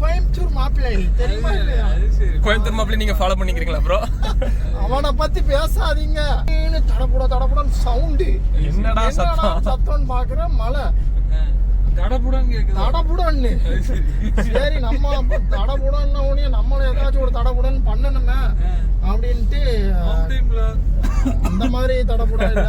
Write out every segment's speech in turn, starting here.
கோயம்புத்தூர் மாப்பிள்ளை. தெரியுமா இல்லையா? கோயம்புத்தூர் மாப்பிள்ளை நீங்க ஃபாலோ பண்ணிக்கிறீங்களா ப்ரோ அவனை பத்தி பேசாதீங்க. தடபுட தடபுடன்னு சவுண்டு என்னடா சத்தம்? சத்தம்னு பாக்குறேன் மழை. தடபுடன்னு. சரி. நம்ம அப்ப தடபுடன்னு உடனே நம்மளும் ஏதாச்சும் ஒரு தடபுடன் பண்ணணுமே அப்படின்ட்டு அந்த மாதிரி தடபுட இல்ல.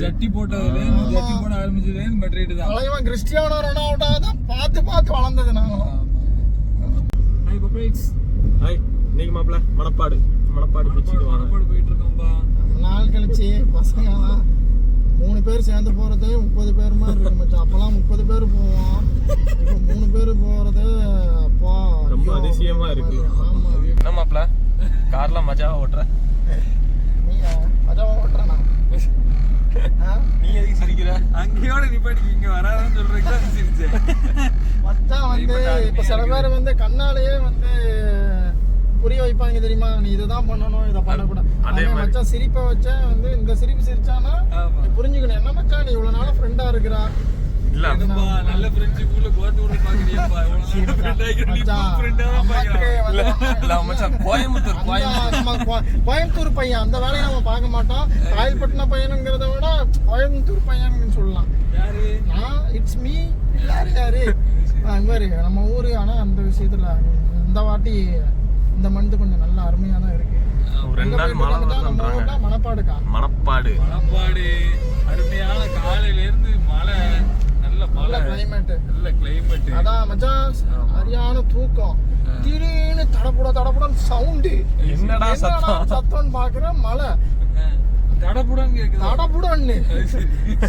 ஜட்டி போட்டதுல ஜட்டி போட ஆரம்பிச்சதுல இருந்து மெட்ரேட் தான். தலைவன் கிறிஸ்டியானோ ரொனால்டோ தான் பார்த்து பார்த்து வளர்ந்தது நாங்களும் ஹாய் பப்ரைட்ஸ் ஹாய் இன்னைக்கு மாப்பிள்ள மணப்பாடு. மணப்பாடு பிடிச்சிட்டு வாங்க. மணப்பாடு போயிட்டு இருக்கோம்பா நாள் கழிச்சு பசங்க மூணு பேர் சேர்ந்து போறது முப்பது பேர் மாதிரி இருக்கு மச்சான். அப்பெல்லாம் முப்பது பேர் போவோம். இப்போ மூணு பேர் போறது அப்பா ரொம்ப ஐயோ, அதிசயமா இருக்கு. ஆமா. என்ன மாப்பிள்ள கார்லாம் மஜாவா ஓட்டுற? நீங்க அதான் ஓட்டுறேண்ணா? நீ எதுக்கு சிரிக்கிற? அங்கேயோட நிப்பாட்டி இங்க வராதுன்னு சொல்றதுக்கு தான் சிரிச்சேன் மச்சான் வந்து இப்ப சில பேர் வந்து கண்ணாலேயே வந்து புரிய வைப்பாங்க தெரியுமா? நீ இதுதான் பண்ணணும் இதை பண்ணக்கூடாது. அதே அவன் மாதிரி. மச்சான் சிரிப்பை வச்சா வந்து இந்த சிரிப்பு சிரிச்சானா. நீ புரிஞ்சுக்கணும். என்ன மச்சான் நீ இவ்வளவு நாளா ஃப்ரெண்டா இருக்கிறா? இல்ல. நல்ல ஃப்ரெண்ட்ஷிப் பாக்குறியப்பா. இவ்வளவு ஃப்ரெண்ட் நீ ஃப்ரெண்டா பாக்குறேன். இல்ல மச்சான் கோயம்புத்தூர் கோயம்புத்தூர். கோயம்புத்தூர் பையன் அந்த வேலையை நம்ம பார்க்க மாட்டோம். காயல்பட்டின பையனுங்கிறத விட கோயம்புத்தூர் பையன் சொல்லலாம். யாரு? நான் இட்ஸ் மீ யாரு பாரு நம்ம ஊரு ஆனா அந்த விஷயத்துல இந்த வாட்டி இந்த மந்த் கொஞ்சம் நல்லா அருமையா தான் இருக்கு. ஒரு ரெண்டு நாள் மழை வருதுன்றாங்க ஊர்ல மணப்பாடு. மணப்பாடு. அருமையான காலையில இருந்து மழை. நல்ல நல்ல மழை கிளைமேட் நல்ல கிளைமேட் அதான் மச்சான் சரியான தூக்கம். திடீர்னு தடபுட தடபுடன்னு சவுண்டு என்னடா சத்தம்? சத்தம்னு பாக்குறேன் மழை. தடபுடன்னு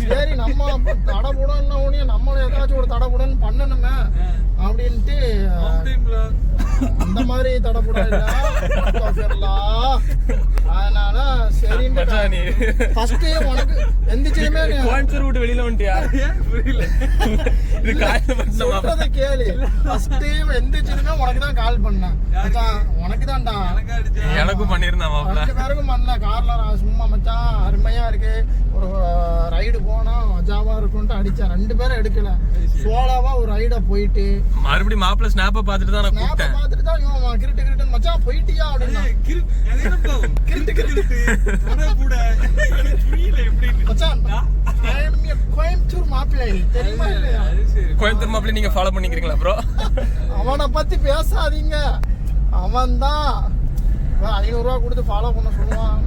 சரி நம்ம தடபுடன்னு உடனே நம்மளும் ஏதாச்சும் ஒரு தடபுடன் பண்ணணுமே அப்படின்ட்டு டைம்ல அந்த மாதிரி தடபுட இல்ல. அதனால நீ ஃபர்ஸ்ட் உனக்கு எந்திரிச்சதுமே நீ கோயம்புத்தூர் விட்டு வெளியில வந்துட்டியா? புரியல? இது கேளு. ஃபர்ஸ்ட் எந்திரிச்சதுமே உனக்கு தான் கால் பண்ணேன். மச்சான் உனக்கு தான்டா எனக்கும் பண்ணிருந்தான் மாப்பிள்ள ரெண்டு பேருக்கும் பண்ணல கார்ல நான் சும்மா மச்சான் அருமையா இருக்கு. ஒரு ரைடு போனா மஜாவா இருக்கும்ட்டு அடிச்சேன். ரெண்டு பேரும் எடுக்கல. சோலாவா ஒரு ரைட போயிட்டு. மறுபடியும் மாப்பிள்ள ஸ்னாப்ப பார்த்துட்டு தான் நான் கூப்பிட்டேன். பார்த்துட்டு தான் இவன் கிரிட்டு கிரிட்டு மச்சான் போயிட்டியா அப்படின்னா? கிரிட்டு கிரிட்டு. புட, புட. எனக்கு புரியல எப்படின்னு. மச்சான் கோயம்புத்தூர் மாப்பிள்ளை தெரியுமா இல்லையா. கோயம்புத்தூர் மாப்பிள்ளை நீங்க ஃபாலோ பண்ணிக்கிறீங்களா ப்ரோ அவனை பத்தி பேசாதீங்க. அவன் தான் ஐநூறுரூவா கொடுத்து ஃபாலோ பண்ண சொல்லுவான்.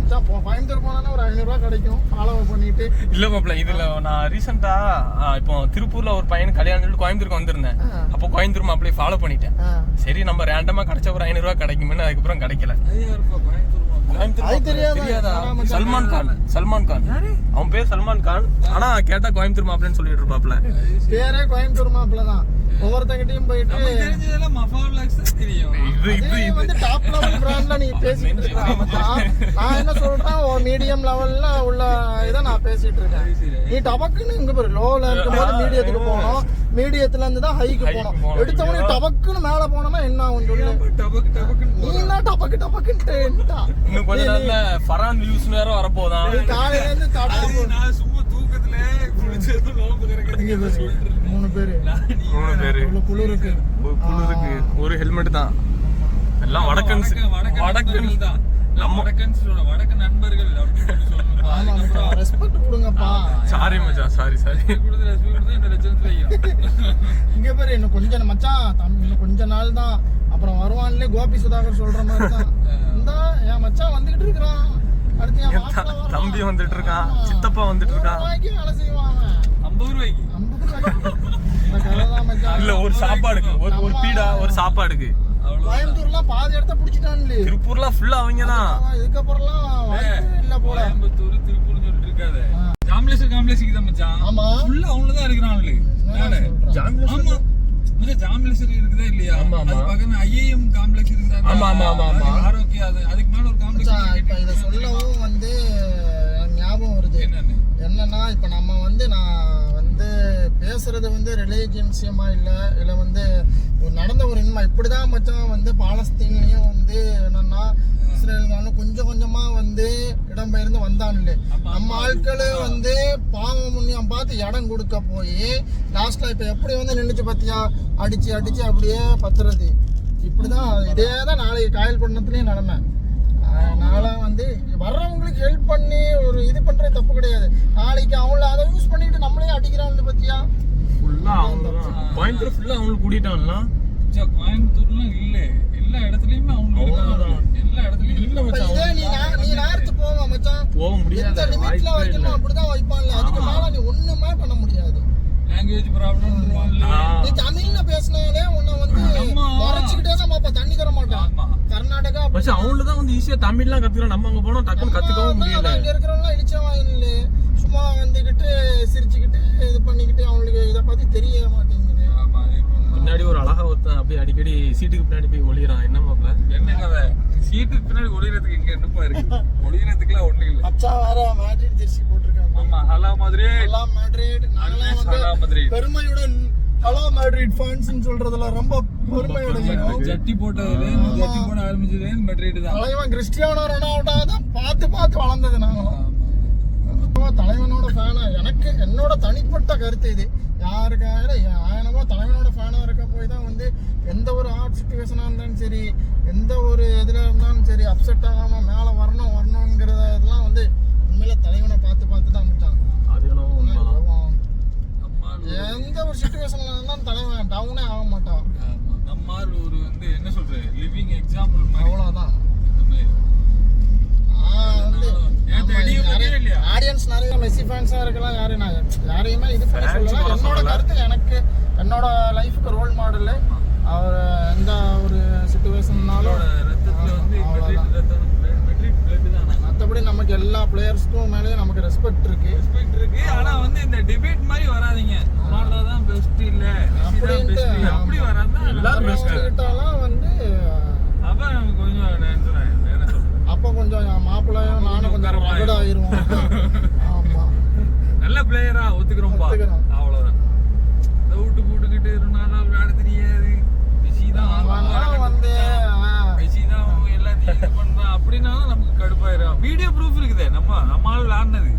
கோயம்புத்தூர் போனா ஒரு ஐநூறுரூவா கிடைக்கும். ஃபாலோ பண்ணிட்டு. இல்ல மாப்பிள்ள இதுல நான் ரீசெண்டா இப்போ திருப்பூர்ல ஒரு பையன் கல்யாணம் சொல்லிட்டு கோயம்புத்தூருக்கு வந்திருந்தேன். அப்போ கோயம்புத்தூர் மாப்பிள்ளையை ஃபாலோ பண்ணிட்டேன். சரி நம்ம ரேண்டமா கிடைச்ச ஒரு ஐநூறு ரூபாய் கிடைக்கும்னு அதுக்கப்புறம் கிடைக்கல. சல்மான் கான். சல்மான் கான். அவன் பேர் சல்மான் கான். ஆனா கேட்டா கோயம்புத்தூர் மாப்பிள்ளைன்னு சொல்லிட்டு இருப்பாப்ல பேரே கோயம்புத்தூர் மாப்பிள்ள தான். ஒவ்வொருத்தங்கிட்டையும் போயிட்டு. நான் என்ன சொல்றேன்? ஒரு மீடியம் லெவல்ல உள்ள இதை நான் பேசிட்டு இருக்கேன். நீ டபக்குன்னு இங்க பாரு லோல இருக்கும்போது மீடியத்துக்கு போகணும். மீடியத்துல இருந்து தான் ஹைக்கு போகணும். எடுத்தவனே டபக்குன்னு மேல போனோம்னா என்ன ஆகும் சொல்லு. ஏன்பா டபக்கு டபக்குன்னு நீ? தான் டபக்கு டபக்குன்ட்டா இன்னும் கொஞ்ச நாள்ல ஃபரான் வியூஸ் வேற வரப்போதான் காலையில இருந்து அது தடை நான் சும்மா தூக்கத்துல குளிச்சது நோம்பு. மூணு பேரு. நீ மூணு பேரு. இவ்வளவு குளிருக்கு ஒரு குளிருக்கு ஒரு ஹெல்மெட் தான். எல்லாம் வடக்கன்ஸ் வடக்கு- வடக்கு வடக்கன் நண்பர்கள் தான். எல்லாம் வடக்கன்ஸ் சொல்லணும். வடக்கு நண்பர்கள் ரெஸ்பெக்ட் கொடுங்கப்பா சாரி மச்சான் சாரி சாரி கொடுத்து ரசிகர் கொடுத்து இந்த வைக்கிறோம். இங்க பேரு இன்னும் கொஞ்ச நா- மச்சான் இன்னும் கொஞ்ச நாள் தான் அப்புறம் வருவான்ல கோபி சுதாகர் சொல்ற மாதிரி தான் இந்த என் மச்சான் வந்துகிட்டு இருக்கிறான் அடுத்து. தம்பி வந்துட்டு இருக்கான். சித்தப்பா வந்துட்டு இருக்கான். வேலை செய்வான். ஐம்பது ரூபாய்க்கு ஐம்பது ரூபாய்க்கு. இல்ல ஒரு சாப்பாடுக்கு. ஒரு ஒரு பீடா ஒரு சாப்பாடுக்கு. கோயம்புத்தூர்லாம் பாதி இடத்த பிடிச்சிட்டான்ல திருப்பூர்ல ஃபுல்லா அவங்க தான் இதுக்கப்புறம்லாம் இல்ல போல. கோயம்புத்தூர் திருப்பூர்னு சொல்லிட்டு இருக்காத. ஜாம்லேஸ்வர் காம்ப்ளெக்ஸுக்கு தான் மச்சான். ஆமா. ஃபுல்லா அவங்கள தான் இருக்கிறாங்களே சொல்ற? ஆமா. மச்சான் ஜாம்லேஸ்வர் இருக்குதா இல்லையா? ஆமா, ஆமா. அது பக்கத்துல ஐஏஎம் காம்ப்ளெக்ஸ் இருந்தா ஆமா, ஆமா, ஆமா, ஆமா. அது அதுக்கு மேல ஒரு மச்சான், இப்ப இத காம்ப்ளெக்ஸ் சொல்லவும் வந்து ஞாபகம் வருது. என்னன்னு? என்னன்னா இப்ப நம்ம வந்து நான் பேசுறது வந்து ரிலீஜியன்சியமா இல்ல இல்ல வந்து ஒரு நடந்த ஒரு உண்மை இப்படிதான் மச்சான் வந்து பாலஸ்தீன்லயும் வந்து என்னன்னா இஸ்ரேல்னாலும் கொஞ்சம் கொஞ்சமா வந்து இடம்பெயர்ந்து வந்தான்ல நம்ம ஆட்களே வந்து பாவம் முன்னியம் பார்த்து இடம் கொடுக்க போய் லாஸ்ட்ல இப்ப எப்படி வந்து நின்றுச்சு பாத்தியா? அடிச்சு அடிச்சு அப்படியே பத்துறது. இப்படிதான் இதே தான் நாளைக்கு காயல் பண்ணத்துலயும் நடமை அதனால வந்து வர்றவங்களுக்கு ஹெல்ப் பண்ணி ஒரு இது பண்றது தப்பு கிடையாது. நாளைக்கு அவங்கள அதை யூஸ் பண்ணிட்டு நம்மளே அடிக்கிறாங்க பத்தியா? ஃபுல்லா அவங்க கோயம்புத்தூர் ஃபுல்லா அவங்களுக்கு கூட்டிட்டான்லாம் மச்சான், கோயம்புத்தூர்லாம் இல்ல. எல்லா இடத்துலயுமே அவங்க இருக்காங்க. எல்லா இடத்துலயும் இல்ல மச்சான் இதே நீ நா- நீ நேரத்து போவ மச்சான். போக முடியாத. லிமிட்ல வைக்கணும் அப்படிதான் வைப்பான்ல. அதுக்கு மேல நீ ஒண்ணுமே பண்ண முடியாது. Language problem. நீ தமிழ்ல பேசினாலே உன்னை வந்து ஆமா. முறைச்சுக்கிட்டே தான் பாப்பா தண்ணி தர மாட்டான். கர்நாடகா அப்படி மச்சான் அவங்கள தான் வந்து ஈஸியா தமிழ்லாம் கத்துக்கலாம் நம்ம அங்க போனா டக்குன்னு கத்துக்கவும் முடியல. அதான் இங்க இருக்கிறவங்க இழிச்சவாயின்ல சும்மா வந்துகிட்டு சிரிச்சுக்கிட்டு இது பண்ணிக்கிட்டு அவங்களுக்கு இத பத்தி தெரிய மாட்டேங்குது. பின்னாடி ஒரு அழகா ஒருத்தன் அப்படியே அடிக்கடி சீட்டுக்கு பின்னாடி போய் ஒளியறான். என்ன மாப்ள என்ன கதை? சீட்டுக்கு பின்னாடி ஒளியறதுக்கு இங்க என்னப்பா இருக்கு? ஒளியறதுக்குலாம் ஒண்ணும் இல்ல. அச்சா வேற மேட்ரிட் ஜெர்சி ஹலா மாதிரியே எல்லாம் மேட்ரிட். நாங்களாம் வந்து ஹலா Madrid. பெருமையுடன் ஹலோ மேட்ரிட் ஃபேன்ஸ் சொல்றதுல ரொம்ப பெருமையுடன் ஜட்டி போட்டதுல ஜட்டி போட ஆரம்பிச்சதுல மெட்ரேட் தான். தலைவன் கிறிஸ்டியானோ ரொனால்டோ தான் பார்த்து பார்த்து வளர்ந்தது நாங்களும் அப்போ தலைவனோட ஃபேனா எனக்கு என்னோட தனிப்பட்ட கருத்து இது. யாருக்காக என்னமோ தலைவனோட ஃபேனா இருக்க போய் தான் வந்து எந்த ஒரு ஆர்ட் சுச்சுவேஷனாக இருந்தாலும் சரி எந்த ஒரு இதில் இருந்தாலும் சரி அப்செட் ஆகாமல் மேலே வரணும் வரணுங்கிறத இதெல்லாம் வந்து உண்மையில தலைவனை பார்த்து பார்த்து தான் அமைச்சாங்க. அது என்னவோ உண்மைதான். நம்மால் ஒரு- எந்த ஒரு சுச்சுவேஷன்ல இருந்தாலும் தலைவன் டவுனே ஆக மாட்டான். ஆமா. நம்மால் ஒரு வந்து என்ன சொல்ற லிவிங் எக்ஸாம்பிள் இல்லையா? ஆடியன்ஸ் நிறைய மெஸ்ஸி ஃபேன்ஸா இருக்கலாம் யாரு நான் யாரையுமே இது பண்ண என்னோட. கருத்து எனக்கு என்னோட லைஃப்க்கு ரோல் மாடல் அவர் எந்த ஒரு சுச்சுவேஷன்னாலும் அவரோட ரத்தத்துல வந்து மெட்ரிக் ரத்தம் மெட்ரிக் பிளட் தான் நாங்க. மற்றபடி நமக்கு எல்லா பிளேயர்ஸ்க்கும் மேலேயும் நமக்கு ரெஸ்பெக்ட் இருக்கு. Respect இருக்கு. ஆனா வந்து இந்த டிபேட் மாதிரி வராதீங்க. ரொனால்டோ தான் பெஸ்ட் இல்ல பெஸ்ட் அப்படி வராதா எல்லாரும் best. கிட்டலாம் வந்து அப்ப நமக்கு கொஞ்சம் அப்போ கொஞ்சம் மாப்பிள்ளையும் நானும் கொஞ்சம் ரகட ஆயிருவோம் ஆமா. நல்ல பிளேயரா ஒத்துக்கிறோம்ப்பா ஒத்துக்கிறோம். அவ்வளவுதான். விட்டு போட்டுக்கிட்டு ரொனால்டோ விளையாட தெரியாது. மெஸ்ஸி தான் வந்து மெஸ்ஸி தான் எல்லாத்தையும் இது பண்றான். அப்படின்னாலும் நமக்கு கடுப்பாயிரும். வீடியோ ப்ரூஃப் இருக்குதே நம்ம நம்ம ஆள் விளையாடினது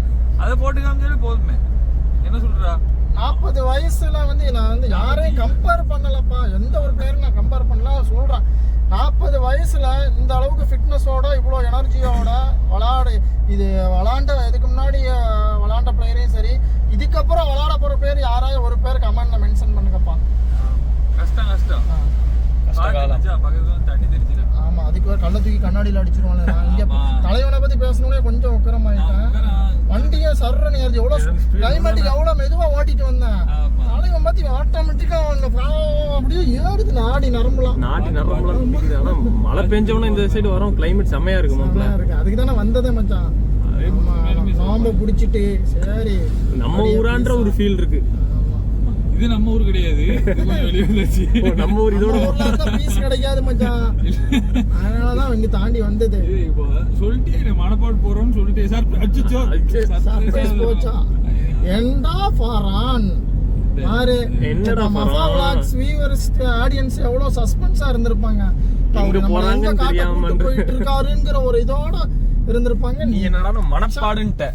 அதை போட்டு காமிச்சாலே போதுமே. என்ன சொல்றா? நாற்பது வயசுல வந்து நான் வந்து யாரையும் கம்பேர் பண்ணலப்பா. எந்த ஒரு பேரும் நான் கம்பேர் பண்ணல. சொல்றேன் நாற்பது வயசுல இந்த அளவுக்கு ஃபிட்னஸோட இவ்வளோ எனர்ஜியோட விளாடு இது விளாண்ட இதுக்கு முன்னாடி விளாண்ட பிளேயரையும் சரி இதுக்கப்புறம் விளாட போற பேர் யாராவது ஒரு பேர் கமெண்ட்ல மென்ஷன் பண்ணுங்கப்பா. கஷ்டம் கஷ்டம். பாத்து ஆமா அதுக்கு வேற கள்ள தூக்கி கண்ணாடியில் அடிச்சிருவாங்க நான் இங்க. தலைவனை பத்தி பேசணும்னே கொஞ்சம் உக்கரமாயிட்டேன். வண்டியே சர்றன்னு ஏறிச்சு எவ்வளோ கிளைமேட்டுக்கு எவ்வளோ மெதுவா ஓட்டிட்டு வந்தேன். தலைவன் பார்த்து ஆட்டோமேட்டிக்கா அவங்க அப்படியே ஏறுது நாடி நரம்பலாம். நாட்டி நரம்புலாம் மழை பெஞ்சவன இந்த சைடு வரும். கிளைமேட் செம்மையா இருக்கு நல்லா இருக்கு. அதுக்கு தானே வந்ததே மச்சான். நாம புடிச்சிட்டு சரி. நம்ம ஊரான்ற ஒரு ஃபீல் இருக்கு. இது நம்ம ஊர் கிடையாது. இது கொஞ்சம் வெளியே வந்துச்சு ஓ, நம்ம ஊர் இதோட பீஸ் கிடைக்காது மச்சான். அதனாலதான் இங்க தாண்டி வந்தது. இப்போ சொல்லிட்டே மனப்பாடு போறோம்னு சொல்லிட்டே. சார் சர்ப்ரைஸ் போச்சா? எண்டா ஃபாரான் பாரு என்னடா மஃபா ஃபாரான்? விளாக்ஸ் வியூவர்ஸ் ஆடியன்ஸ் எவ்வளவு சஸ்பென்ஸா இருந்திருப்பாங்க. அவரு எங்க கூட்டு போயிட்டு இருக்காருங்கிற ஒரு இதோட இருந்திருப்பாங்க. நீ என்னடா மனப்பாடுன்ட்ட.